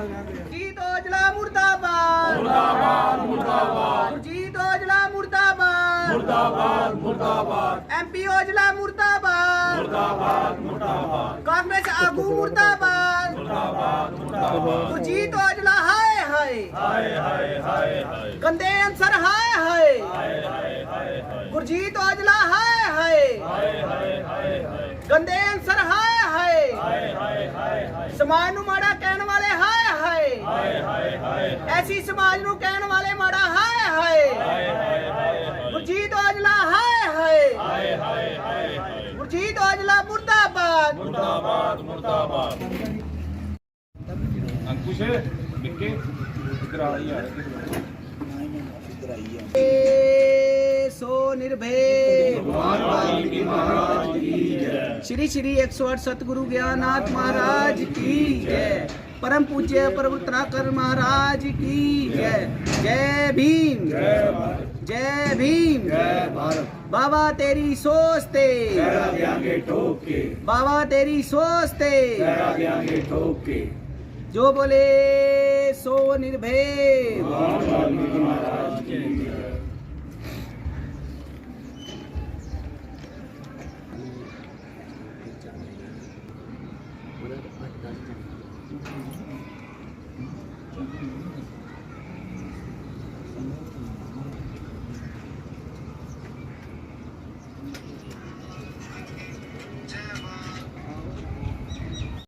ਜੀਤ ਔਜਲਾ ਮੁਰਦਾਬਾਦ। ਮੁਰਦਾਬਾਦ ਮੁਰਦਾਬਾਦ। ਜੀਤ ਔਜਲਾ ਮੁਰਦਾਬਾਦ। ਮੁਰਦਾਬਾਦ ਮੁਰਦਾਬਾਦ। ਐਮਪੀ ਔਜਲਾ ਮੁਰਦਾਬਾਦ। ਮੁਰਦਾਬਾਦ ਮੁਰਦਾਬਾਦ। ਕਾਂਗਰਸ ਆਗੂ ਮੁਰਦਾਬਾਦ। ਮੁਰਦਾਬਾਦ ਮੁਰਦਾਬਾਦ। ਜੀਤ ਔਜਲਾ ਹਾਏ ਹਾਏ। ਹਾਏ ਹਾਏ ਹਾਏ ਗੰਦੇ ਅਨਸਰ ਹਾਏ ਹਾਏ। ਹਾਏ ਹਾਏ ਹਾਏ ਗੁਰਜੀਤ ਔਜਲਾ ਹਾਏ ਹਾਏ। ਹਾਏ ਹਾਏ ਹਾਏ ਗੰਦੇ ਅਨਸਰ ਹਾਏ ਹਾਏ ਹਾਏ ਹਾਏ। ਸਮਾਜ ਨੂੰ ਮਾੜਾ ਕਹਿਣ ਵਾਲੇ ਹਾਏ ਹਾਏ ਹਾਏ ਹਾਏ। ਹਾਏ ਐਸੀ ਸਮਾਜ ਨੂੰ ਕਹਿਣ ਵਾਲੇ ਮਾੜਾ ਹਾਏ ਹਾਏ। ਹਾਏ ਹਾਏ ਗੁਰਜੀਤ ਔਜਲਾ ਹਾਏ ਹਾਏ। ਹਾਏ ਹਾਏ ਗੁਰਜੀਤ ਔਜਲਾ ਮੁਰਦਾਬਾਦ। ਅੰਕੁਸ਼ ਮਿੱਕੇ ਇਧਰ ਆ ਯਾਰ ਏ ਸੋ ਨਿਰਭੈ ਭਗਵਾਨ ਵਾਲਮੀਕੀ ਮਹਾਰਾਜ ਕੀ ਜੈ। ਸ਼੍ਰੀ ਸ਼੍ਰੀ 108 ਸਤਿਗੁਰੂ ਗਿਆਨਨਾਥ ਮਹਾਰਾਜ ਕੀ ਜੈ। परम पूज्य प्रभुत्राकर महाराज की जय। जय भीम। जय भीम। बाबा तेरी सोचते बाबा तेरी सोचते जो बोले सो निर्भय।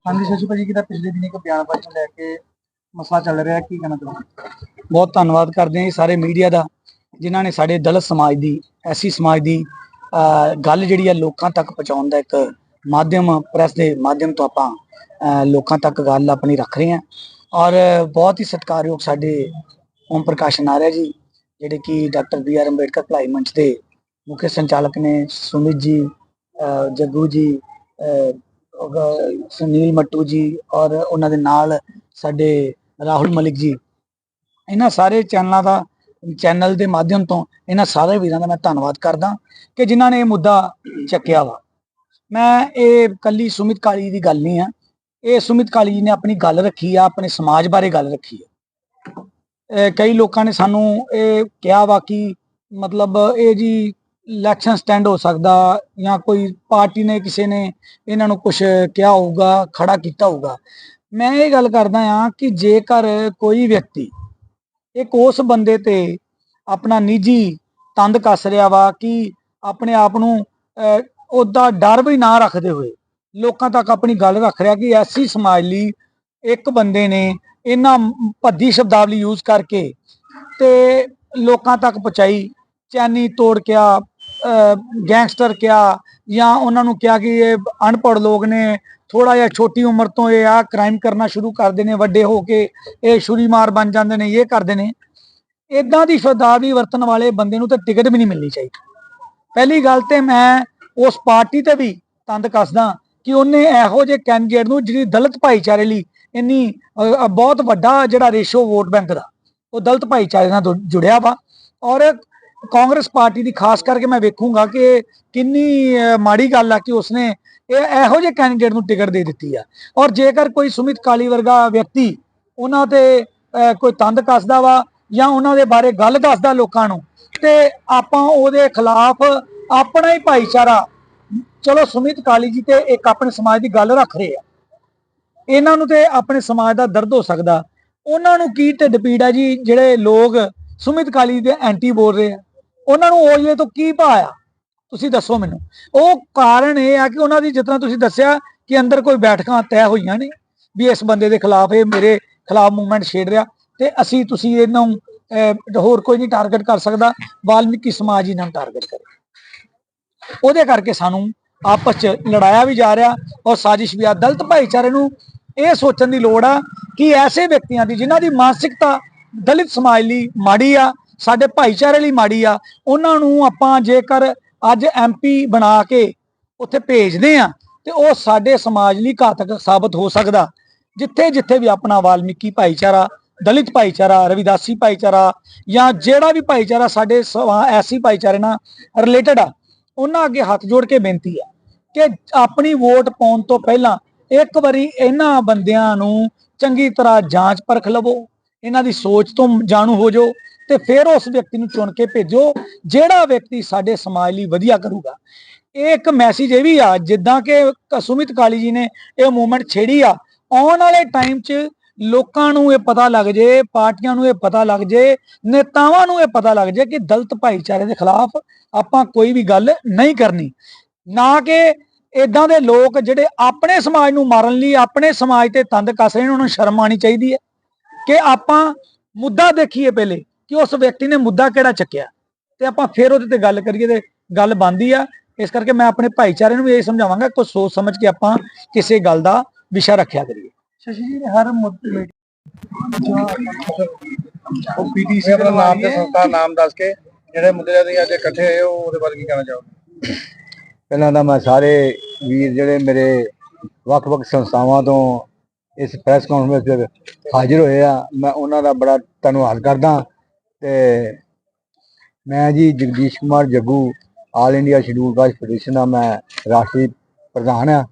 ਹਾਂਜੀ ਸ਼ਸ਼ੀ ਭਾਜੀ ਕਿਦਾ ਪਿਛਲੇ ਦਿਨੀ ਇੱਕ ਬਿਆਨਬਾਜ਼ੀ ਨੂੰ ਲੈ ਕੇ ਮਸਲਾ ਚੱਲ ਰਿਹਾ ਕੀ ਕਹਿਣਾ ਚਾਹੁੰਦੇ ਬਹੁਤ ਧੰਨਵਾਦ ਕਰਦੇ ਹਾਂ ਜੀ ਸਾਰੇ ਮੀਡੀਆ ਦਾ ਜਿਨ੍ਹਾਂ ਨੇ ਸਾਡੇ ਦਲਿਤ ਸਮਾਜ ਦੀ ਐਸੀ ਸਮਾਜ ਦੀ ਗੱਲ ਜਿਹੜੀ ਆ ਲੋਕਾਂ ਤੱਕ ਪਹੁੰਚਾਉਣ ਦਾ ਇੱਕ ਮਾਧਿਅਮ ਪ੍ਰੈਸ ਦੇ ਮਾਧਿਅਮ ਤੋਂ ਆਪਾਂ ਅਹ, ਲੋਕਾਂ ਤੱਕ ਗੱਲ ਆਪਣੀ ਰੱਖ ਰਹੇ ਹਾਂ। ਔਰ ਬਹੁਤ ਹੀ ਸਤਿਕਾਰਯੋਗ ਸਾਡੇ ਓਮ ਪ੍ਰਕਾਸ਼ ਨਾਰਿਆ ਜੀ ਜਿਹੜੇ ਕਿ ਡਾਕਟਰ ਬੀ ਆਰ ਅੰਬੇਡਕਰ ਭਲਾਈ ਮੰਚ ਦੇ ਮੁੱਖ ਸੰਚਾਲਕ ਨੇ ਸੁਮਿਤ ਜੀ ਅਹ, ਜੱਗੂ ਜੀ ਅਹ ਸੁਨੀਲ ਮੱਟੂ ਜੀ ਔਰ ਉਹਨਾਂ ਦੇ ਨਾਲ ਸਾਡੇ ਰਾਹੁਲ ਮਲਿਕ ਜੀ। ਇਹਨਾਂ ਸਾਰੇ ਚੈਨਲਾਂ ਦਾ, ਚੈਨਲ ਦੇ ਮਾਧਿਅਮ ਤੋਂ ਇਹਨਾਂ ਸਾਰੇ ਵੀਰਾਂ ਦਾ ਮੈਂ ਧੰਨਵਾਦ ਕਰਦਾ ਕਿ ਜਿਨ੍ਹਾਂ ਨੇ ਇਹ ਮੁੱਦਾ ਚੱਕਿਆ ਵਾ। ਮੈਂ ਇਹ ਕੱਲੀ ਸੁਮਿਤ ਕਾਲੀ ਦੀ ਗੱਲ ਨਹੀਂ ਆ। ਇਹ ਸੁਮਿਤ ਕਾਲੀ ਜੀ ਨੇ ਆਪਣੀ ਗੱਲ ਰੱਖੀ ਆ, ਆਪਣੇ ਸਮਾਜ ਬਾਰੇ ਗੱਲ ਰੱਖੀ ਆ। ਕਈ ਲੋਕਾਂ ਨੇ ਸਾਨੂੰ ਇਹ ਕਿਹਾ ਵਾ ਕਿ ਮਤਲਬ ਇਹ ਜੀ ਇਲੈਕਸ਼ਨ ਸਟੈਂਡ ਹੋ ਸਕਦਾ ਜਾਂ ਕੋਈ ਪਾਰਟੀ ਨੇ ਕਿਸੇ ਨੇ ਇਹਨਾਂ ਨੂੰ ਕੁਝ ਕਿਹਾ ਹੋਊਗਾ ਖੜਾ ਕੀਤਾ ਹੋਊਗਾ। ਮੈਂ ਇਹ ਗੱਲ ਕਰਦਾ ਆ ਕਿ ਜੇਕਰ ਕੋਈ ਵਿਅਕਤੀ ਇੱਕ ਉਸ ਬੰਦੇ ਤੇ ਆਪਣਾ ਨਿੱਜੀ ਤੰਦ ਕੱਸ ਰਿਹਾ ਵਾ ਕਿ ਆਪਣੇ ਆਪ ਨੂੰ ਅਹ, ਉਹਦਾ ਡਰ ਵੀ ਨਾ ਰੱਖਦੇ ਹੋਏ ਲੋਕਾਂ ਤੱਕ ਆਪਣੀ ਗੱਲ ਰੱਖ ਰਿਹਾ ਕਿ ਐਸੀ ਸਮਾਜ ਲਈ ਇੱਕ ਬੰਦੇ ਨੇ ਇਹਨਾਂ ਭੱਦੀ ਸ਼ਬਦਾਵਲੀ ਯੂਜ਼ ਕਰਕੇ ਤੇ ਲੋਕਾਂ ਤੱਕ ਪਹੁੰਚਾਈ ਚੈਨੀ ਤੋੜ ਕਿਆ ਗੈਂਗਸਟਰ ਕਿਹਾ ਜਾਂ ਉਹਨਾਂ ਨੂੰ ਕਿਹਾ ਕਿ ਇਹ ਅਨਪੜ੍ਹ ਲੋਕ ਨੇ ਥੋੜਾ ਜਿਹਾ ਛੋਟੀ ਉਮਰ ਤੋਂ ਇਹ ਆ ਕ੍ਰਾਈਮ ਕਰਨਾ ਸ਼ੁਰੂ ਕਰਦੇ ਨੇ, ਵੱਡੇ ਹੋ ਕੇ ਇਹ ਛੁਰੀ ਮਾਰ ਬਣ ਜਾਂਦੇ ਨੇ, ਇਹ ਕਰਦੇ ਨੇ। ਇਦਾਂ ਦੀ ਸ਼ਬਦਾਵਲੀ ਵਰਤਣ ਵਾਲੇ ਬੰਦੇ ਨੂੰ ਤਾਂ ਟਿਕਟ ਵੀ ਨਹੀਂ ਮਿਲਣੀ ਚਾਹੀਦੀ। ਪਹਿਲੀ ਗੱਲ ਤੇ ਮੈਂ ਉਸ ਪਾਰਟੀ ਤੇ ਵੀ ਤੰਦ ਕੱਸਦਾ ਕਿ ਉਹਨੇ ਇਹੋ ਜਿਹੇ ਕੈਂਡੀਡੇਟ ਨੂੰ ਜਿਹੜੀ ਦਲਿਤ ਭਾਈਚਾਰੇ ਲਈ ਇੰਨੀ ਬਹੁਤ ਵੱਡਾ ਜਿਹੜਾ ਰੇਸ਼ੋ ਵੋਟ ਬੈਂਕ ਦਾ, ਉਹ ਦਲਿਤ ਭਾਈਚਾਰੇ ਨਾਲ ਜੁੜਿਆ ਵਾ। ਔਰ ਕਾਂਗਰਸ ਪਾਰਟੀ ਦੀ, ਖਾਸ ਕਰਕੇ ਮੈਂ ਵੇਖੂੰਗਾ ਕਿ ਕਿੰਨੀ ਮਾੜੀ ਗੱਲ ਆ ਕਿ ਉਸਨੇ ਇਹ ਇਹੋ ਜਿਹੇ ਕੈਂਡੀਡੇਟ ਨੂੰ ਟਿਕਟ ਦੇ ਦਿੱਤੀ ਆ। ਔਰ ਜੇਕਰ ਕੋਈ ਸੁਮਿਤ ਕਾਲੀ ਵਰਗਾ ਵਿਅਕਤੀ ਉਹਨਾਂ ਤੇ ਕੋਈ ਤੰਦ ਕੱਸਦਾ ਵਾ ਜਾਂ ਉਹਨਾਂ ਦੇ ਬਾਰੇ ਗੱਲ ਦੱਸਦਾ ਲੋਕਾਂ ਨੂੰ, ਤੇ ਆਪਾਂ ਉਹਦੇ ਖਿਲਾਫ ਆਪਣਾ ਹੀ ਭਾਈਚਾਰਾ, ਚਲੋ ਸੁਮਿਤ ਕਾਲੀ ਜੀ ਤੇ ਇੱਕ ਆਪਣੇ ਸਮਾਜ ਦੀ ਗੱਲ ਰੱਖ ਰਹੇ ਆ। ਇਹਨਾਂ ਨੂੰ ਤੇ ਆਪਣੇ ਸਮਾਜ ਦਾ ਦਰਦ ਹੋ ਸਕਦਾ। ਉਹਨਾਂ ਨੂੰ ਕੀ ਢਿੱਡ ਪੀੜ ਆ ਜੀ, ਜਿਹੜੇ ਲੋਕ ਸੁਮਿਤ ਕਾਲੀ ਦੇ ਐਂਟੀ ਬੋਲ ਰਹੇ ਆ? ਉਹਨਾਂ ਨੂੰ ਓਲੇ ਤੋਂ ਕੀ ਭਾਇਆ ਤੁਸੀਂ ਦੱਸੋ ਮੈਨੂੰ। ਉਹ ਕਾਰਨ ਇਹ ਆ ਕਿ ਉਹਨਾਂ ਦੀ ਜਿਤਨਾ ਤੁਸੀਂ ਦੱਸਿਆ ਕਿ ਅੰਦਰ ਕੋਈ ਬੈਠਕਾਂ ਤੈਅ ਹੋਈਆਂ ਨੇ ਵੀ ਇਸ ਬੰਦੇ ਦੇ ਖਿਲਾਫ ਇਹ ਮੇਰੇ ਖਿਲਾਫ ਮੂਵਮੈਂਟ ਛੇੜ ਰਿਹਾ ਤੇ ਅਸੀਂ ਤੁਸੀਂ ਇਹਨਾਂ ਨੂੰ ਹੋਰ ਕੋਈ ਨਹੀਂ ਟਾਰਗੇਟ ਕਰ ਸਕਦਾ, ਵਾਲਮੀਕੀ ਸਮਾਜ ਹੀ ਇਹਨਾਂ ਨੂੰ ਟਾਰਗੇਟ ਕਰੇ। ਉਹਦੇ ਕਰਕੇ ਸਾਨੂੰ ਆਪਸ ਚ ਲੜਾਇਆ ਵੀ ਜਾ ਰਿਹਾ ਔਰ ਸਾਜ਼ਿਸ਼ ਵੀ ਆ। ਦਲਿਤ ਭਾਈਚਾਰੇ ਨੂੰ ਇਹ ਸੋਚਣ ਦੀ ਲੋੜ ਆ ਕਿ ਐਸੇ ਵਿਅਕਤੀਆਂ ਦੀ ਜਿਨ੍ਹਾਂ ਦੀ ਮਾਨਸਿਕਤਾ ਦਲਿਤ ਸਮਾਜ ਲਈ ਮਾੜੀ ਆ ਸਾਡੇ ਭਾਈਚਾਰੇ ਲਈ ਮਾੜੀ ਆ, ਉਹਨਾਂ ਨੂੰ ਆਪਾਂ ਜੇਕਰ ਅੱਜ ਐਮਪੀ ਬਣਾ ਕੇ ਉੱਥੇ ਭੇਜਦੇ ਆ ਤੇ ਉਹ ਸਾਡੇ ਸਮਾਜ ਲਈ ਘਾਤਕ ਸਾਬਤ ਹੋ ਸਕਦਾ। ਜਿੱਥੇ ਜਿੱਥੇ ਵੀ ਆਪਣਾ ਵਾਲਮੀਕੀ ਭਾਈਚਾਰਾ, ਦਲਿਤ ਭਾਈਚਾਰਾ, ਰਵਿਦਾਸੀ ਭਾਈਚਾਰਾ, ਜਾਂ ਜਿਹੜਾ ਵੀ ਭਾਈਚਾਰਾ ਸਾਡੇ ਸਵਾ- ਐਸੀ ਭਾਈਚਾਰੇ ਨਾਲ ਰਿਲੇਟਡ ਆ, ਉਹਨਾਂ ਅੱਗੇ ਹੱਥ ਜੋੜ ਕੇ ਬੇਨਤੀ ਆ ਕਿ ਆਪਣੀ ਵੋਟ ਪਾਉਣ ਤੋਂ ਪਹਿਲਾਂ ਇੱਕ ਵਾਰੀ ਇਹਨਾਂ ਬੰਦਿਆਂ ਨੂੰ ਚੰਗੀ ਤਰ੍ਹਾਂ ਜਾਂਚ ਪਰਖ ਲਵੋ, ਇਹਨਾਂ ਦੀ ਸੋਚ ਤੋਂ ਜਾਣੂ ਹੋ ਜਾਓ ਤੇ ਫਿਰ ਉਸ ਵਿਅਕਤੀ ਨੂੰ ਚੁਣ ਕੇ ਭੇਜੋ, ਜਿਹੜਾ ਵਿਅਕਤੀ ਸਾਡੇ ਸਮਾਜ ਲਈ ਵਧੀਆ ਕਰੂਗਾ। ਇਹ ਇੱਕ ਮੈਸੇਜ ਇਹ ਵੀ ਆ, ਜਿੱਦਾਂ ਕਿ ਸੁਮਿਤ ਕਾਲੀ ਜੀ ਨੇ ਇਹ ਮੂਵਮੈਂਟ ਛੇੜੀ ਆ, ਆਉਣ ਵਾਲੇ ਟਾਈਮ 'ਚ ਲੋਕਾਂ ਨੂੰ ਇਹ ਪਤਾ ਲੱਗ ਜੇ, ਪਾਰਟੀਆਂ ਨੂੰ ਇਹ ਪਤਾ ਲੱਗ ਜੇ, ਨੇਤਾਵਾਂ ਨੂੰ ਇਹ ਪਤਾ ਲੱਗ ਜੇ ਕਿ ਦਲਤ ਭਾਈਚਾਰੇ ਦੇ ਖਿਲਾਫ ਆਪਾਂ ਕੋਈ ਵੀ ਗੱਲ ਨਹੀਂ ਕਰਨੀ। ਨਾ ਕਿ ਇਦਾਂ ਦੇ ਲੋਕ ਜਿਹੜੇ ਆਪਣੇ ਸਮਾਜ ਨੂੰ ਮਾਰਨ ਲਈ, ਆਪਣੇ ਸਮਾਜ ਤੇ ਤੰਦ ਕੱਸ ਰਹੇ ਨੇ, ਉਹਨਾਂ ਨੂੰ ਸ਼ਰਮ ਆਣੀ ਚਾਹੀਦੀ ਹੈ। ਕਿ ਆਪਾਂ ਮੁੱਦਾ ਦੇਖੀਏ ਪਹਿਲੇ ਕਿ ਉਸ ਵਿਅਕਤੀ ਨੇ ਮੁੱਦਾ ਕਿਹੜਾ ਚੱਕਿਆ? ਤੇ ਆਪਾਂ ਫਿਰ ਉਹਦੇ ਤੇ ਗੱਲ ਕਰੀਏ ਤੇ ਗੱਲ ਬਣਦੀ ਆ। ਇਸ ਕਰਕੇ ਮੈਂ ਆਪਣੇ ਭਾਈਚਾਰੇ ਨੂੰ ਵੀ ਇਹ ਸਮਝਾਵਾਂਗਾ ਕੁਝ ਸੋਚ ਸਮਝ ਕੇ ਆਪਾਂ ਕਿਸੇ ਗੱਲ ਦਾ ਵਿਸ਼ਾ ਰੱਖਿਆ ਕਰੀਏ। ਸ਼ਸ਼ੀ ਜੀ ਹਰ ਮੁੱਦੇ ਉਹ ਪੀਟੀਸੀ ਦਾ ਨਾਮ ਤੇ ਸੰਸਥਾ ਨਾਮ ਦੱਸ ਕੇ ਜਿਹੜੇ ਮੁੱਦੇ ਤੇ ਤੁਸੀਂ ਅੱਜ ਇਕੱਠੇ ਹੋਏ ਹੋ ਉਹਦੇ ਬਾਰੇ ਕੀ ਕਹਿਣਾ ਚਾਹੋਗੇ? ਪਹਿਲਾਂ ਤਾਂ ਮੈਂ ਸਾਰੇ ਵੀਰ ਜਿਹੜੇ ਮੇਰੇ ਵੱਖ-ਵੱਖ ਸੰਸਥਾਵਾਂ ਤੋਂ ਇਸ ਪ੍ਰੈਸ ਕਾਨਫਰੰਸ ਵਿੱਚ ਹਾਜ਼ਰ ਹੋਏ ਆ ਮੈਂ ਉਹਨਾਂ ਦਾ ਬੜਾ ਧੰਨਵਾਦ ਕਰਦਾ। ਤੇ ਮੈਂ ਜੀ Jagdish Kumar Jaggu all India scheduled caste federation ਦਾ ਮੈਂ ਰਾਸ਼ਟਰੀ ਪ੍ਰਧਾਨ ਆ।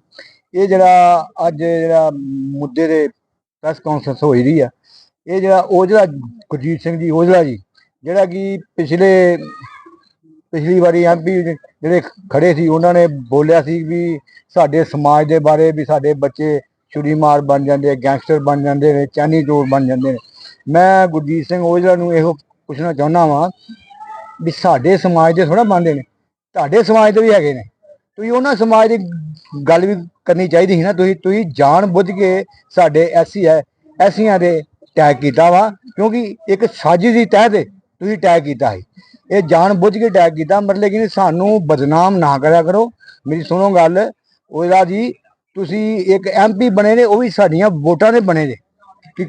ਇਹ ਜਿਹੜਾ ਅੱਜ ਜਿਹੜਾ ਮੁੱਦੇ ਦੇ ਪ੍ਰੈਸ ਕਾਨਫਰੰਸ ਹੋਈ ਰਹੀ ਆ, ਇਹ ਜਿਹੜਾ ਉਹ ਜਿਹੜਾ ਗੁਰਜੀਤ ਸਿੰਘ ਜੀ, ਔਜਲਾ ਜੀ, ਜਿਹੜਾ ਕਿ ਪਿਛਲੇ, ਪਿਛਲੀ ਵਾਰੀ ਐਮਪੀ ਜਿਹੜੇ ਖੜੇ ਸੀ, ਉਹਨਾਂ ਨੇ ਬੋਲਿਆ ਸੀ ਵੀ ਸਾਡੇ ਸਮਾਜ ਦੇ ਬਾਰੇ ਵੀ ਸਾਡੇ ਬੱਚੇ ਛੁਰੀ ਮਾਰ ਬਣ ਜਾਂਦੇ ਗੈਂਗਸਟਰ ਬਣ ਜਾਂਦੇ ਨੇ, ਚਾਨੀ ਚੋਰ ਬਣ ਜਾਂਦੇ ਨੇ। ਮੈਂ ਗੁਰਜੀਤ ਸਿੰਘ ਔਜਲਾ ਨੂੰ ਇਹੋ ਪੁੱਛਣਾ ਚਾਹੁੰਦਾ ਵਾਂ ਵੀ ਸਾਡੇ ਸਮਾਜ ਦੇ ਥੋੜਾ ਬਣਦੇ ਨੇ, ਤੁਹਾਡੇ ਸਮਾਜ ਦੇ ਵੀ ਹੈਗੇ ਨੇ। ਤੁਸੀਂ ਉਹਨਾਂ ਸਮਾਜ ਦੀ ਗੱਲ ਵੀ ਕਰਨੀ ਚਾਹੀਦੀ ਸੀ ਨਾ, ਤੁਸੀਂ ਤੁਸੀਂ ਜਾਣ ਬੁੱਝ ਕੇ ਸਾਡੇ ਐਸੀ ਹੈ ਐਸੀਆਂ ਦੇ ਟੈਗ ਕੀਤਾ ਵਾ, ਕਿਉਂਕਿ ਇੱਕ ਸਾਜ਼ਿਸ਼ ਦੀ ਤਹਿ ਤੇ ਤੁਸੀਂ ਟੈਗ ਕੀਤਾ ਸੀ। ਇਹ ਜਾਣ ਬੁੱਝ ਕੇ ਟੈਗ ਕੀਤਾ, ਮਤਲਬ ਕਿ ਸਾਨੂੰ ਬਦਨਾਮ ਨਾ ਕਰਿਆ ਕਰੋ। ਮੇਰੀ ਸੁਣੋ ਗੱਲ, ਉਹਦਾ ਜੀ, ਤੁਸੀਂ ਇੱਕ ਐਮਪੀ ਬਣੇ ਨੇ, ਉਹ ਵੀ ਸਾਡੀਆਂ ਵੋਟਾਂ ਦੇ ਬਣੇ ਨੇ। ਕਿ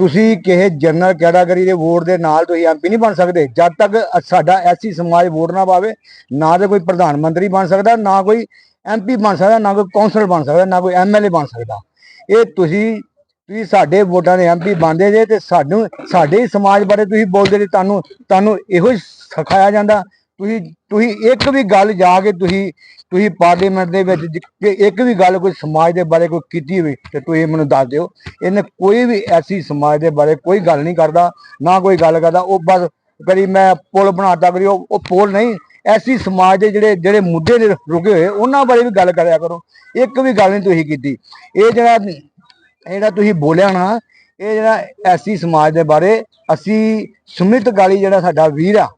ਤੁਸੀਂ ਕਿਸੇ ਜਨਰਲ ਕੈਟਾਗਰੀ ਦੇ ਵੋਟ ਦੇ ਨਾਲ ਤੁਸੀਂ ਐਮਪੀ ਨਹੀਂ ਬਣ ਸਕਦੇ। ਜਦ ਤੱਕ ਸਾਡਾ ਐਸੀ ਸਮਾਜ ਵੋਟ ਨਾ ਪਾਵੇ, ਨਾ ਤੇ ਕੋਈ ਪ੍ਰਧਾਨ ਮੰਤਰੀ ਬਣ ਸਕਦਾ, ਨਾ ਕੋਈ ਐਮਪੀ ਬਣ ਸਕਦਾ, ਨਾ ਕੋਈ ਕੌਂਸਲਰ ਬਣ ਸਕਦਾ, ਨਾ ਕੋਈ ਐਮਐਲਏ ਬਣ ਸਕਦਾ। ਇਹ ਤੁਸੀਂ ਤੁਸੀਂ ਸਾਡੇ ਵੋਟਾਂ ਦੇ ਐਮਪੀ ਬਣਦੇ ਜੇ ਤੇ ਸਾਨੂੰ, ਸਾਡੇ ਸਮਾਜ ਬਾਰੇ ਤੁਸੀਂ ਬੋਲਦੇ ਜੇ, ਤੁਹਾਨੂੰ ਤੁਹਾਨੂੰ ਇਹੋ ਹੀ ਸਿਖਾਇਆ ਜਾਂਦਾ। ਤੁਸੀਂ ਤੁਸੀਂ ਇੱਕ ਵੀ ਗੱਲ ਜਾ ਕੇ ਤੁਸੀਂ ਤੁਸੀਂ ਪਾਰਲੀਮੈਂਟ ਦੇ ਵਿੱਚ ਜ- ਇੱਕ ਵੀ ਗੱਲ ਕੋਈ ਸਮਾਜ ਦੇ ਬਾਰੇ ਕੋਈ ਕੀਤੀ ਹੋਵੇ, ਤੇ ਤੁਸੀਂ ਮੈਨੂੰ ਦੱਸ ਦਿਓ। ਇਹਨੇ ਕੋਈ ਵੀ ਐਸੀ ਸਮਾਜ ਦੇ ਬਾਰੇ ਕੋਈ ਗੱਲ ਨਹੀਂ ਕਰਦਾ, ਨਾ ਕੋਈ ਗੱਲ ਕਰਦਾ। ਉਹ ਬਸ ਕਦੀ ਮੈਂ ਪੁਲ ਬਣਾਤਾ ਕਰੀ ਉਹ ਉਹ ਪੁਲ ਨਹੀਂ। ਐਸੀ ਸਮਾਜ ਦੇ ਜਿਹੜੇ ਜਿਹੜੇ ਮੁੱਦੇ ਨੇ ਰੁਕੇ ਹੋਏ, ਉਹਨਾਂ ਬਾਰੇ ਵੀ ਗੱਲ ਕਰਿਆ ਕਰੋ। ਇੱਕ ਵੀ ਗੱਲ ਨਹੀਂ ਤੁਸੀਂ ਕੀਤੀ। ਇਹ ਜਿਹੜਾ ਜਿਹੜਾ ਤੁਸੀਂ ਬੋਲਿਆ ਨਾ, ਇਹ ਜਿਹੜਾ ਐਸੀ ਸਮਾਜ ਦੇ ਬਾਰੇ ਅਸੀਂ ਸੁਮਿਤ ਗਾਲੀ ਜਿਹੜਾ ਸਾਡਾ ਵੀਰ ਆ,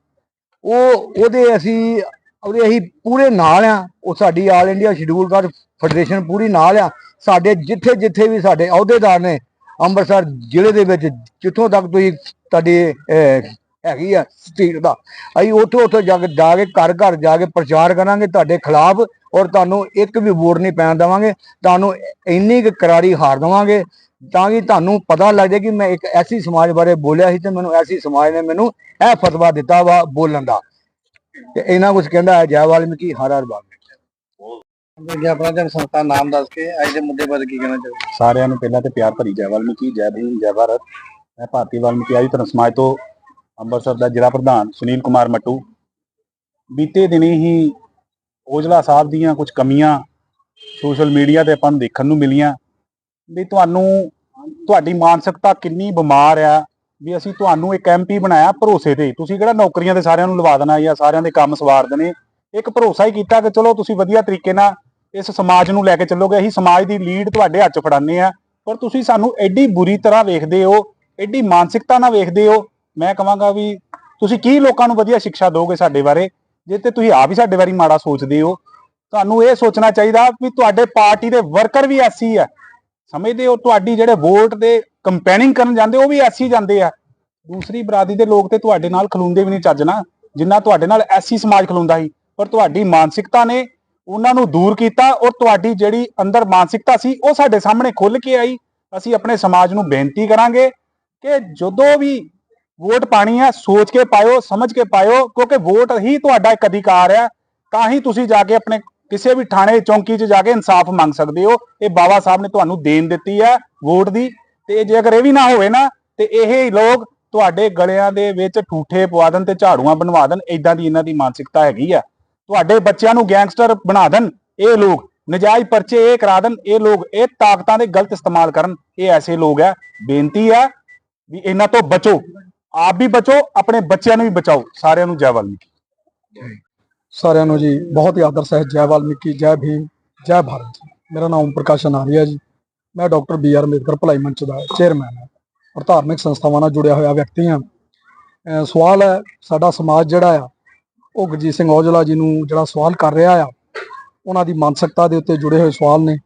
ਉਹ, ਉਹਦੇ ਅਸੀਂ ਉਹਦੇ ਅਸੀਂ ਪੂਰੇ ਨਾਲ ਆ। ਉਹ ਸਾਡੀ all India scheduled caste federation ਪੂਰੀ ਨਾਲ ਆ। ਸਾਡੇ ਜਿੱਥੇ ਜਿੱਥੇ ਵੀ ਸਾਡੇ ਅਹੁਦੇਦਾਰ ਨੇ ਅੰਮ੍ਰਿਤਸਰ ਜ਼ਿਲ੍ਹੇ ਦੇ ਵਿੱਚ, ਜਿੱਥੋਂ ਤੱਕ ਤੁਸੀਂ ਤੁਹਾਡੀ ਹੈਗੀ ਆ ਸਟੇਟ ਦਾ, ਅਸੀਂ ਉੱਥੋਂ ਉੱਥੋਂ ਜਾ ਕੇ ਜਾ ਕੇ ਘਰ ਘਰ ਜਾ ਕੇ ਪ੍ਰਚਾਰ ਕਰਾਂਗੇ ਤੁਹਾਡੇ ਖਿਲਾਫ ਔਰ ਤੁਹਾਨੂੰ ਇੱਕ ਵੀ ਵੋਟ ਨਹੀਂ ਪੈਣ ਦੇਵਾਂਗੇ। ਤੁਹਾਨੂੰ ਇੰਨੀ ਕੁ ਕਰਾਰੀ ਹਾਰ ਦੇਵਾਂਗੇ ਤਾਂ ਕਿ ਤੁਹਾਨੂੰ ਪਤਾ ਲੱਗ ਜਾਏ ਕਿ ਮੈਂ ਇੱਕ ਐਸੀ ਸਮਾਜ ਬਾਰੇ ਬੋਲਿਆ ਸੀ ਤੇ ਮੈਨੂੰ ਐਸੀ ਸਮਾਜ ਨੇ ਮੈਨੂੰ ਇਹ ਫਤਵਾ ਦਿੱਤਾ ਵਾ ਬੋਲਣ ਦਾ। ਤੇ ਇਹਨਾਂ ਕੁਝ ਕਹਿੰਦਾ ਹੈ ਜੈ ਵਾਲਮੀਕੀ ਹਰ ਹਰ ਬਾਗ ਜੀ ਆਪਣਾ ਜਨ ਸੰਸਥਾ ਨਾਮ ਦੱਸ ਕੇ ਅੱਜ ਦੇ ਮੁੱਦੇ ਬਾਰੇ ਕੀ ਕਹਿਣਾ ਚਾਹੋਗੇ? ਸਾਰਿਆਂ ਨੂੰ ਪਹਿਲਾਂ ਤੇ ਪਿਆਰ ਭਰੀ ਜੈ ਵਾਲਮੀਕੀ ਜੈ ਭੀਮ ਜੈ ਭਾਰਤ। ਮੈਂ ਭਾਰਤੀ ਵਾਲਮੀਕੀ ਆਯੂ ਧਰਮ ਸਮਾਜ ਤੋਂ ਅੰਮ੍ਰਿਤਸਰ ਦਾ ਜ਼ਿਲ੍ਹਾ ਪ੍ਰਧਾਨ ਸੁਨੀਲ ਕੁਮਾਰ ਮੱਟੂ। ਬੀਤੇ ਦਿਨੀ ਹੀ ਔਜਲਾ ਸਾਹਿਬ ਦੀਆਂ ਕੁਝ ਕਮੀਆਂ ਸੋਸ਼ਲ ਮੀਡੀਆ ਤੇ ਆਪਾਂ ਨੂੰ ਦੇਖਣ ਨੂੰ ਮਿਲੀਆਂ ਵੀ ਤੁਹਾਨੂੰ ਤੁਹਾਡੀ ਮਾਨਸਿਕਤਾ ਕਿੰਨੀ ਬਿਮਾਰ ਆ ਵੀ ਅਸੀਂ ਤੁਹਾਨੂੰ ਇੱਕ ਐਮਪੀ ਬਣਾਇਆ ਭਰੋਸੇ ਤੇ ਤੁਸੀਂ ਕਿਹੜਾ ਨੌਕਰੀਆਂ ਤੇ ਸਾਰਿਆਂ ਨੂੰ ਲਵਾ ਦੇਣਾ ਜਾਂ ਸਾਰਿਆਂ ਦੇ ਕੰਮ ਸਵਾਰ ਦੇਣੇ। ਇੱਕ ਭਰੋਸਾ ਹੀ ਕੀਤਾ ਕਿ ਚਲੋ ਤੁਸੀਂ ਵਧੀਆ ਤਰੀਕੇ ਨਾਲ ਇਸ ਸਮਾਜ ਨੂੰ ਲੈ ਕੇ ਚੱਲੋਗੇ। ਅਸੀਂ ਸਮਾਜ ਦੀ ਲੀਡ ਤੁਹਾਡੇ ਹੱਥ 'ਚ ਫੜਾਉਂਦੇ ਆ ਪਰ ਤੁਸੀਂ ਸਾਨੂੰ ਐਡੀ ਬੁਰੀ ਤਰ੍ਹਾਂ ਵੇਖਦੇ ਹੋ, ਐਡੀ ਮਾਨਸਿਕਤਾ ਨਾਲ ਵੇਖਦੇ ਹੋ। ਮੈਂ ਕਹਾਂਗਾ ਵੀ ਤੁਸੀਂ ਕੀ ਲੋਕਾਂ ਨੂੰ ਵਧੀਆ ਸਿੱਖਿਆ ਦੋਗੇ ਸਾਡੇ ਬਾਰੇ? ਜੇ ਤੇ ਤੁਸੀਂ ਆਪ ਹੀ ਸਾਡੇ ਬਾਰੇ ਮਾੜਾ ਸੋਚਦੇ ਹੋ। ਤੁਹਾਨੂੰ ਇਹ ਸੋਚਣਾ ਚਾਹੀਦਾ ਵੀ ਤੁਹਾਡੇ ਪਾਰਟੀ ਦੇ ਵਰਕਰ ਵੀ ਐਸੀ ਆ। ਸਮਝਦੇ ਹੋ, ਤੁਹਾਡੀ ਜਿਹੜੇ ਵੋਟ ਦੇ ਕੰਪੇਨਿੰਗ ਕਰਨ ਜਾਂਦੇ, ਉਹ ਵੀ ਐਸੀ ਜਾਂਦੇ ਆ। ਦੂਸਰੀ ਬਰਾਦਰੀ ਦੇ ਲੋਕ ਤੇ ਤੁਹਾਡੇ ਨਾਲ ਖਲੂੰਦੇ ਵੀ ਨਹੀਂ ਚੱਜ ਨਾ ਜਿੰਨਾ ਤੁਹਾਡੇ ਨਾਲ ਐਸੀ ਸਮਾਜ ਖਲੂੰਦਾ ਸੀ। ਪਰ ਤੁਹਾਡੀ ਮਾਨਸਿਕਤਾ ਨੇ ਉਹਨਾਂ ਨੂੰ ਦੂਰ ਕੀਤਾ ਔਰ ਤੁਹਾਡੀ ਜਿਹੜੀ ਅੰਦਰ ਮਾਨਸਿਕਤਾ ਸੀ, ਉਹ ਸਾਡੇ ਸਾਹਮਣੇ ਖੁੱਲ ਕੇ ਆਈ। ਅਸੀਂ ਆਪਣੇ ਸਮਾਜ ਨੂੰ ਬੇਨਤੀ ਕਰਾਂਗੇ ਕਿ ਜਦੋਂ ਵੀ ਵੋਟ ਪਾਣੀ ਹੈ, ਸੋਚ ਕੇ ਪਾਇਓ, ਸਮਝ ਕੇ ਪਾਇਓ, ਕਿਉਂਕਿ ਵੋਟ ਹੀ ਤੁਹਾਡਾ ਇੱਕ ਅਧਿਕਾਰ ਹੈ। ਤਾਂ ਹੀ ਤੁਸੀਂ ਜਾ ਕੇ ਆਪਣੇ ਕਿਸੇ ਵੀ ਥਾਣੇ, ਚੌਂਕੀ 'ਚ ਜਾ ਕੇ ਇਨਸਾਫ ਮੰਗ ਸਕਦੇ ਹੋ। ਇਹ ਬਾਬਾ ਸਾਹਿਬ ਨੇ ਤੁਹਾਨੂੰ ਦੇਣ ਦਿੱਤੀ ਹੈ ਵੋਟ ਦੀ। ਤੇ ਜੇ ਅਗਰ ਇਹ ਵੀ ਨਾ ਹੋਵੇ ਨਾ, ਤੇ ਇਹ ਲੋਕ ਤੁਹਾਡੇ ਗਲਿਆਂ ਦੇ ਵਿੱਚ ਠੂਠੇ ਪਵਾ ਦੇਣ ਤੇ ਝਾੜੂਆਂ ਬਣਵਾ ਦੇਣ। ਇਦਾਂ ਦੀ ਇਹਨਾਂ ਦੀ ਮਾਨਸਿਕਤਾ ਹੈਗੀ ਆ। ਤੁਹਾਡੇ ਬੱਚਿਆਂ ਨੂੰ ਗੈਂਗਸਟਰ ਬਣਾ ਦੇਣ ਇਹ ਲੋਕ। ਨਜਾਇਜ਼ ਪਰਚੇ ਇਹ ਕਰਾ ਦੇਣ, ਇਹ ਲੋਕ ਇਹ ਤਾਕਤਾਂ ਦੇ ਗਲਤ ਇਸਤੇਮਾਲ ਕਰਨ। ਇਹ ਐਸੇ ਲੋਕ ਹੈ ਬੇਨਤੀ ਹੈ ਵੀ ਇਹਨਾਂ ਤੋਂ ਬਚੋ। ਆਪ ਵੀ ਬਚੋ, ਆਪਣੇ ਬੱਚਿਆਂ ਨੂੰ ਵੀ ਬਚਾਓ। ਸਾਰਿਆਂ ਨੂੰ ਜੈ ਵਾਲਮੀਕੀ ਸਾਰਿਆਂ ਨੂੰ ਜੀ ਬਹੁਤ ਹੀ ਆਦਰ ਸਹਿਤ ਜੈ ਵਾਲਮੀਕੀ, ਜੈ ਭੀਮ, ਜੈ ਭਾਰਤ ਜੀ। ਮੇਰਾ ਨਾਮ ਪ੍ਰਕਾਸ਼ ਨਾਰੀਆ ਜੀ। ਮੈਂ ਡਾਕਟਰ ਬੀ ਆਰ ਅੰਬੇਦਕਰ ਭਲਾਈ ਮੰਚ ਦਾ ਚੇਅਰਮੈਨ ਹਾਂ ਔਰ ਧਾਰਮਿਕ ਸੰਸਥਾਵਾਂ ਨਾਲ ਜੁੜਿਆ ਹੋਇਆ ਵਿਅਕਤੀ ਹਾਂ। ਸਵਾਲ ਹੈ, ਸਾਡਾ ਸਮਾਜ ਜਿਹੜਾ ਆ, ਉਹ ਗੁਰਜੀਤ ਸਿੰਘ ਔਜਲਾ ਜੀ ਨੂੰ ਜਿਹੜਾ ਸਵਾਲ ਕਰ ਰਿਹਾ ਆ, ਉਹਨਾਂ ਦੀ ਮਾਨਸਿਕਤਾ ਦੇ ਉੱਤੇ ਜੁੜੇ ਹੋਏ ਸਵਾਲ ਨੇ।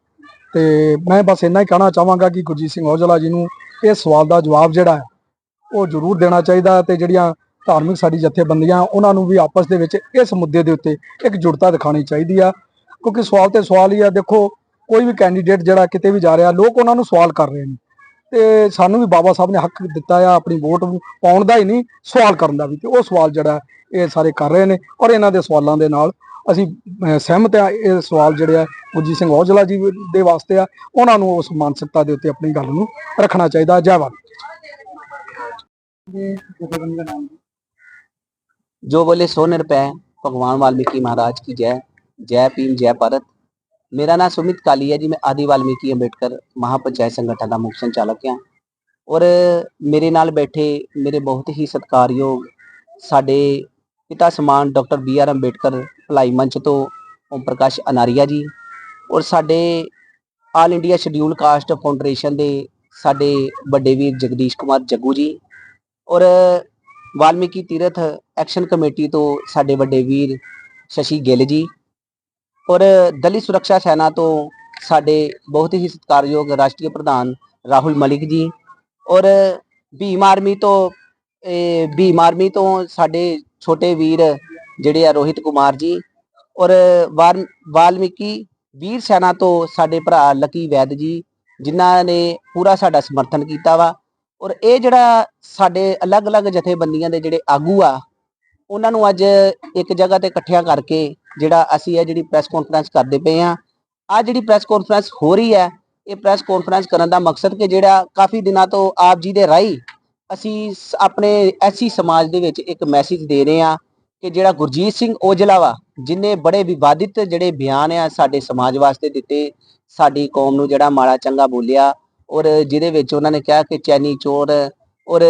ਤੇ ਮੈਂ ਬਸ ਇੰਨਾ ਹੀ ਕਹਿਣਾ ਚਾਹਾਂਗਾ ਕਿ ਗੁਰਜੀਤ ਸਿੰਘ ਔਜਲਾ ਜੀ ਨੂੰ ਇਹ ਸਵਾਲ ਦਾ ਜਵਾਬ ਜਿਹੜਾ ਹੈ ਉਹ ਜ਼ਰੂਰ ਦੇਣਾ ਚਾਹੀਦਾ ਤੇ ਜਿਹੜੀਆਂ ਧਾਰਮਿਕ ਸਾਡੀ ਜਥੇਬੰਦੀਆਂ ਉਹਨਾਂ ਨੂੰ ਵੀ ਆਪਸ ਦੇ ਵਿੱਚ ਇਸ ਮੁੱਦੇ ਦੇ ਉੱਤੇ ਇੱਕ ਜੁੜਤਾ ਦਿਖਾਣੀ ਚਾਹੀਦੀ ਆ। ਕਿਉਂਕਿ ਸਵਾਲ ਤੇ ਸਵਾਲ ਹੀ ਆ। ਦੇਖੋ, ਕੋਈ ਵੀ ਕੈਂਡੀਡੇਟ ਜਿਹੜਾ ਕਿਤੇ ਵੀ ਜਾ ਰਿਹਾ, ਲੋਕ ਉਹਨਾਂ ਨੂੰ ਸਵਾਲ ਕਰ ਰਹੇ ਨੇ। ਤੇ ਸਾਨੂੰ ਵੀ ਬਾਬਾ ਸਾਹਿਬ ਨੇ ਹੱਕ ਦਿੱਤਾ ਆ ਆਪਣੀ ਵੋਟ ਪਾਉਣ ਦਾ ਹੀ ਨਹੀਂ, ਸਵਾਲ ਕਰਨ ਦਾ ਵੀ। ਤੇ ਉਹ ਸਵਾਲ ਜਿਹੜਾ ਇਹ ਸਾਰੇ ਕਰ ਰਹੇ ਨੇ ਔਰ ਇਹਨਾਂ ਦੇ ਸਵਾਲਾਂ ਦੇ ਨਾਲ ਅਸੀਂ ਸਹਿਮਤ ਆ। ਇਹ ਸਵਾਲ ਜਿਹੜੇ ਆ, ਗੁਰਜੀਤ ਸਿੰਘ ਔਜਲਾ ਜੀ ਦੇ ਵਾਸਤੇ ਆ। ਉਹਨਾਂ ਨੂੰ ਉਸ ਮਾਨਸਿਕਤਾ ਦੇ ਉੱਤੇ ਆਪਣੀ ਗੱਲ ਨੂੰ ਰੱਖਣਾ ਚਾਹੀਦਾ। ਜੈ ਵਾਲ जो बोले सो निरपै भगवान वाल्मीकि महाराज की जय जय भीम जय भारत ਮੇਰਾ ਨਾਮ ਸੁਮਿਤ ਕਾਲੀ ਹੈ ਜੀ ਮੈਂ ਆਦੀ ਵਾਲਮੀਕੀ ਅੰਬੇਡਕਰ ਮਹਾਪੰਚਾਇਤ ਸੰਗਠਨ ਦਾ ਮੁੱਖ ਸੰਚਾਲਕ ਹਾਂ ਔਰ ਮੇਰੇ ਨਾਲ ਬੈਠੇ ਮੇਰੇ ਬਹੁਤ ਹੀ ਸਤਿਕਾਰਯੋਗ ਸਾਡੇ ਪਿਤਾ ਸਮਾਨ ਡਾਕਟਰ ਬੀ ਆਰ ਅੰਬੇਡਕਰ ਭਲਾਈ ਮੰਚ ਤੋਂ ਓਮ ਪ੍ਰਕਾਸ਼ ਅਨਾਰੀਆ ਜੀ ਔਰ ਸਾਡੇ all India schedule caste foundation ਦੇ ਸਾਡੇ ਵੱਡੇ ਵੀਰ ਜਗਦੀਸ਼ ਕੁਮਾਰ ਜੱਗੂ ਜੀ ਔਰ ਵਾਲਮੀਕੀ ਤੀਰਥ ਐਕਸ਼ਨ ਕਮੇਟੀ ਤੋਂ ਸਾਡੇ ਵੱਡੇ ਵੀਰ ਸ਼ਸ਼ੀ ਗਿੱਲ ਜੀ ਔਰ ਦਲਿਤ ਸੁਰੱਖਿਆ ਸੈਨਾ ਤੋਂ ਸਾਡੇ ਬਹੁਤ ਹੀ ਸਤਿਕਾਰਯੋਗ ਰਾਸ਼ਟਰੀ ਪ੍ਰਧਾਨ ਰਾਹੁਲ ਮਲਿਕ ਜੀ ਔਰ ਭੀਮ ਆਰਮੀ ਤੋਂ ਭੀਮ ਆਰਮੀ ਤੋਂ ਸਾਡੇ ਛੋਟੇ ਵੀਰ ਜਿਹੜੇ ਆ ਰੋਹਿਤ ਕੁਮਾਰ ਜੀ ਔਰ ਵਾਲਮੀਕੀ ਵੀਰ ਸੈਨਾ ਤੋਂ ਸਾਡੇ ਭਰਾ ਲਕੀ ਵੈਦ ਜੀ ਜਿਨ੍ਹਾਂ ਨੇ ਪੂਰਾ ਸਾਡਾ ਸਮਰਥਨ ਕੀਤਾ ਵਾ। ਔਰ ਇਹ ਜਿਹੜਾ ਸਾਡੇ ਅਲੱਗ-ਅਲੱਗ ਜਥੇਬੰਦੀਆਂ ਦੇ ਜਿਹੜੇ ਆਗੂ ਆ, ਉਹਨਾਂ ਨੂੰ ਅੱਜ ਇੱਕ ਜਗ੍ਹਾ ਤੇ ਇਕੱਠਿਆਂ ਕਰਕੇ ਜਿਹੜਾ ਅਸੀਂ ਇਹ ਜਿਹੜੀ ਪ੍ਰੈਸ ਕਾਨਫਰੰਸ ਕਰਦੇ ਪਏ ਆ ਆ ਜਿਹੜੀ ਪ੍ਰੈਸ ਕਾਨਫਰੰਸ ਹੋ ਰਹੀ ਹੈ, ਇਹ ਪ੍ਰੈਸ ਕਾਨਫਰੰਸ ਕਰਨ ਦਾ ਮਕਸਦ ਕਿ ਜਿਹੜਾ ਕਾਫੀ ਦਿਨਾਂ ਤੋਂ ਆਪ ਜੀ ਦੇ ਰਾਹੀਂ ਅਸੀਂ ਆਪਣੇ ਐਸੀ ਸਮਾਜ ਦੇ ਵਿੱਚ ਇੱਕ ਮੈਸੇਜ ਦੇ ਰਹੇ ਆ ਕਿ ਜਿਹੜਾ ਗੁਰਜੀਤ ਸਿੰਘ ਔਜਲਾ ਵਾ, ਜਿਨੇ ਬੜੇ ਵਿਵਾਦਿਤ ਜਿਹੜੇ ਬਿਆਨ ਆ ਸਾਡੇ ਸਮਾਜ ਵਾਸਤੇ ਦਿੱਤੇ, ਸਾਡੀ ਕੌਮ ਨੂੰ ਜਿਹੜਾ ਮਾੜਾ ਚੰਗਾ ਬੋਲਿਆ ਔਰ ਜਿਹਦੇ ਵਿੱਚ ਉਹਨਾਂ ਨੇ ਕਿਹਾ ਕਿ ਚੈਨੀ ਚੋਰ ਔਰ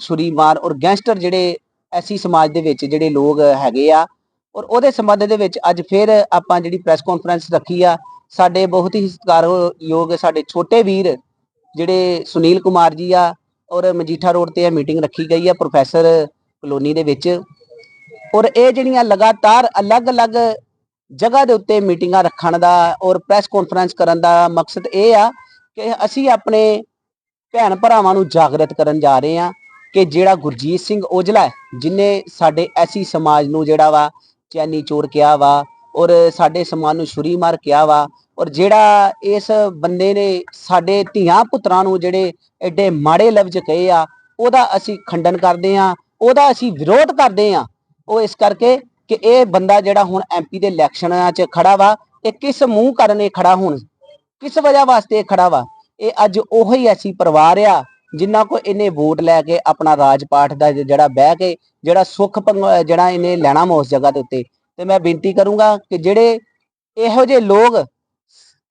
ਛੁਰੀ ਮਾਰ ਔਰ ਗੈਂਗਸਟਰ ਜਿਹੜੇ ਐਸੀ ਸਮਾਜ ਦੇ ਵਿੱਚ ਜਿਹੜੇ ਲੋਕ ਹੈਗੇ ਆ ਔਰ ਉਹਦੇ ਸੰਬੰਧ ਦੇ ਵਿੱਚ ਅੱਜ ਫਿਰ ਆਪਾਂ ਜਿਹੜੀ ਪ੍ਰੈਸ ਕਾਨਫਰੰਸ ਰੱਖੀ ਆ, ਸਾਡੇ ਬਹੁਤ ਹੀ ਸਤਿਕਾਰਯੋਗ ਸਾਡੇ ਛੋਟੇ ਵੀਰ ਜਿਹੜੇ ਸੁਨੀਲ ਕੁਮਾਰ ਜੀ ਆ ਔਰ ਮਜੀਠਾ ਰੋਡ ਤੇ ਇਹ ਮੀਟਿੰਗ ਰੱਖੀ ਗਈ ਆ ਪ੍ਰੋਫੈਸਰ ਕਲੋਨੀ ਦੇ ਵਿੱਚ ਔਰ ਇਹ ਜਿਹੜੀਆਂ ਲਗਾਤਾਰ ਅਲੱਗ-ਅਲੱਗ ਜਗ੍ਹਾ ਦੇ ਉੱਤੇ ਮੀਟਿੰਗਾਂ ਰੱਖਣ ਦਾ ਔਰ ਪ੍ਰੈਸ ਕਾਨਫਰੰਸ ਕਰਨ ਦਾ ਮਕਸਦ ਇਹ ਆ ਕਿ ਅਸੀਂ ਆਪਣੇ ਭੈਣ ਭਰਾਵਾਂ ਨੂੰ ਜਾਗਰਤ ਕਰਨ ਜਾ ਰਹੇ ਹਾਂ ਕਿ ਜਿਹੜਾ ਗੁਰਜੀਤ ਸਿੰਘ ਔਜਲਾ ਹੈ, ਜਿਨੇ ਸਾਡੇ ਐਸੀ ਸਮਾਜ ਨੂੰ ਜਿਹੜਾ ਵਾ ਚੈਨੀ ਚੋਰ ਕਿਹਾ ਵਾ ਔਰ ਸਾਡੇ ਸਮਾਜ ਨੂੰ ਛੁਰੀ ਮਾਰ ਕਿਹਾ ਵਾ ਔਰ ਜਿਹੜਾ ਇਸ ਬੰਦੇ ਨੇ ਸਾਡੇ ਧੀਆਂ ਪੁੱਤਰਾਂ ਨੂੰ ਜਿਹੜੇ ਐਡੇ ਮਾੜੇ ਲਫ਼ਜ਼ ਕਹੇ ਆ, ਉਹਦਾ ਅਸੀਂ ਖੰਡਨ ਕਰਦੇ ਆ ਉਹਦਾ ਅਸੀਂ ਵਿਰੋਧ ਕਰਦੇ ਆ ਉਹ ਇਸ ਕਰਕੇ ਕਿ ਇਹ ਬੰਦਾ ਜਿਹੜਾ ਹੁਣ ਐਮਪੀ ਦੇ ਇਲੈਕਸ਼ਨਾਂ 'ਚ ਖੜਾ ਵਾ, ਇਹ ਕਿਸ ਮੂੰਹ ਕਾਰਨ ਇਹ ਖੜਾ ਹੁਣ? ਕਿਸ ਵਜ੍ਹਾ ਵਾਸਤੇ ਇਹ ਖੜਾ ਵਾ? ਇਹ ਅੱਜ ਉਹੀ ਐਸੀ ਪਰਿਵਾਰ ਆ ਜਿਨ੍ਹਾਂ ਕੋ ਇਹਨੇ ਵੋਟ ਲੈ ਕੇ ਆਪਣਾ ਰਾਜ ਪਾਠ ਦਾ ਜਿਹੜਾ ਬਹਿ ਕੇ, ਜਿਹੜਾ ਸੁੱਖ ਭੰਗ- ਜਿਹੜਾ ਇਹਨੇ ਲੈਣਾ ਵਾ ਉਸ ਜਗ੍ਹਾ ਦੇ ਉੱਤੇ। ਤੇ ਮੈਂ ਬੇਨਤੀ ਕਰੂੰਗਾ ਕਿ ਜਿਹੜੇ ਇਹੋ ਜਿਹੇ ਲੋਕ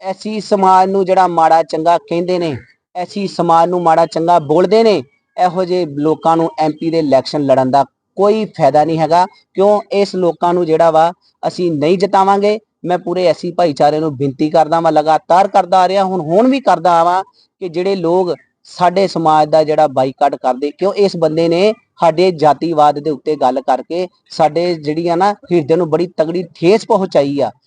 ਐਸੀ ਸਮਾਜ ਨੂੰ ਜਿਹੜਾ ਮਾੜਾ ਚੰਗਾ ਕਹਿੰਦੇ ਨੇ, ਐਸੀ ਸਮਾਜ ਨੂੰ ਮਾੜਾ ਚੰਗਾ ਬੋਲਦੇ ਨੇ, ਇਹੋ ਜਿਹੇ ਲੋਕਾਂ ਨੂੰ ਐਮਪੀ ਦੇ ਇਲੈਕਸ਼ਨ ਲੜਨ ਦਾ ਕੋਈ ਫਾਇਦਾ ਨਹੀਂ ਹੈਗਾ। ਕਿਉਂ? ਇਸ ਲੋਕਾਂ ਨੂੰ ਜਿਹੜਾ ਵਾ ਅਸੀਂ ਨਹੀਂ ਜਿਤਾਵਾਂਗੇ ਮੈਂ ਪੂਰੇ ਐਸੀ ਭਾਈਚਾਰੇ ਨੂੰ ਬੇਨਤੀ ਕਰਦਾ ਵਾਂ, ਲਗਾਤਾਰ ਕਰਦਾ ਆ ਰਿਹਾ, ਹੁਣ ਹੁਣ ਵੀ ਕਰਦਾ ਆਵਾਂ ਕਿ ਜਿਹੜੇ ਲੋਕ ਸਾਡੇ ਸਮਾਜ ਦਾ ਜਿਹੜਾ ਬਾਈਕਾਟ ਕਰਦੇ, ਕਿਉਂ ਇਸ ਬੰਦੇ ਨੇ ਸਾਡੇ ਜਾਤੀਵਾਦ ਦੇ ਉੱਤੇ ਗੱਲ ਕਰਕੇ ਸਾਡੇ ਜਿਹੜੀਆਂ ਨਾ ਹਿਰਦੇ ਨੂੰ ਬੜੀ ਤਗੜੀ ਠੇਸ ਪਹੁੰਚਾਈ ਆ।